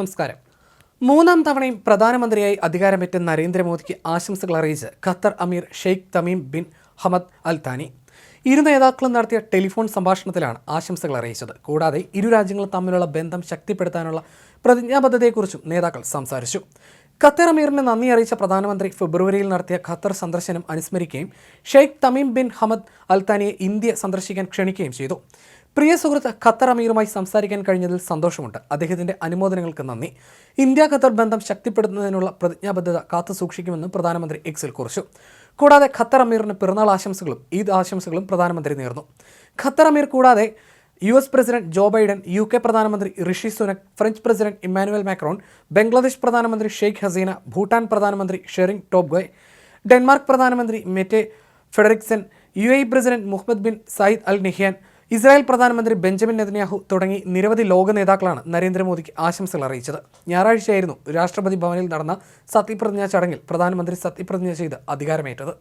നമസ്കാരം. മൂന്നാം തവണയും പ്രധാനമന്ത്രിയായി അധികാരമേറ്റ നരേന്ദ്രമോദിക്ക് ആശംസകൾ അറിയിച്ച് ഖത്തർ അമീർ Sheikh Tamim bin Hamad Al Thani ഇരു നേതാക്കളും നടത്തിയ ടെലിഫോൺ സംഭാഷണത്തിലാണ് ആശംസകൾ അറിയിച്ചത്. കൂടാതെ ഇരു രാജ്യങ്ങളും തമ്മിലുള്ള ബന്ധം ശക്തിപ്പെടുത്താനുള്ള പ്രതിജ്ഞാബദ്ധതയെക്കുറിച്ചും നേതാക്കൾ സംസാരിച്ചു. ഖത്തർ അമീറിന് നന്ദി അറിയിച്ച പ്രധാനമന്ത്രി ഫെബ്രുവരിയിൽ നടത്തിയ ഖത്തർ സന്ദർശനം അനുസ്മരിക്കുകയും Sheikh Tamim bin Hamad Al താനിയെ India സന്ദർശിക്കാൻ ക്ഷണിക്കുകയും ചെയ്തു. പ്രിയ സുഹൃത്ത് ഖത്തർ അമീറുമായി സംസാരിക്കാൻ കഴിഞ്ഞതിൽ സന്തോഷമുണ്ട്. അദ്ദേഹത്തിന്റെ അനുമോദനങ്ങൾക്ക് നന്ദി. ഇന്ത്യ ഖത്തർ ബന്ധം ശക്തിപ്പെടുത്തുന്നതിനുള്ള പ്രതിജ്ഞാബദ്ധത കാത്തു സൂക്ഷിക്കുമെന്ന് പ്രധാനമന്ത്രി എക്സിൽ കുറിച്ചു. കൂടാതെ ഖത്തർ അമീറിന് പിറന്നാൾ ആശംസകളും ഈദ് ആശംസകളും പ്രധാനമന്ത്രി നേർന്നു. ഖത്തർ അമീർ കൂടാതെ U S president Joe Biden U K പ്രധാനമന്ത്രി Rishi Sunak French president Emmanuel Macron Bangladesh പ്രധാനമന്ത്രി ഷെയ്ഖ് ഹസീന ഭൂട്ടാൻ പ്രധാനമന്ത്രി ഷെറിംഗ് ടോബ്ഗോയ് ഡെൻമാർക്ക് പ്രധാനമന്ത്രി Mette Frederiksen U A president Mohamed bin Zayed Al Nahyan Israel പ്രധാനമന്ത്രി ബെഞ്ചമിൻ നെതന്യാഹു തുടങ്ങി നിരവധി ലോക നേതാക്കളാണ് നരേന്ദ്രമോദിക്ക് ആശംസകൾ അറിയിച്ചത്. ഞായറാഴ്ചയായിരുന്നു രാഷ്ട്രപതി ഭവനിൽ നടന്ന സത്യപ്രതിജ്ഞാ ചടങ്ങിൽ പ്രധാനമന്ത്രി സത്യപ്രതിജ്ഞ ചെയ്ത് അധികാരമേറ്റത്.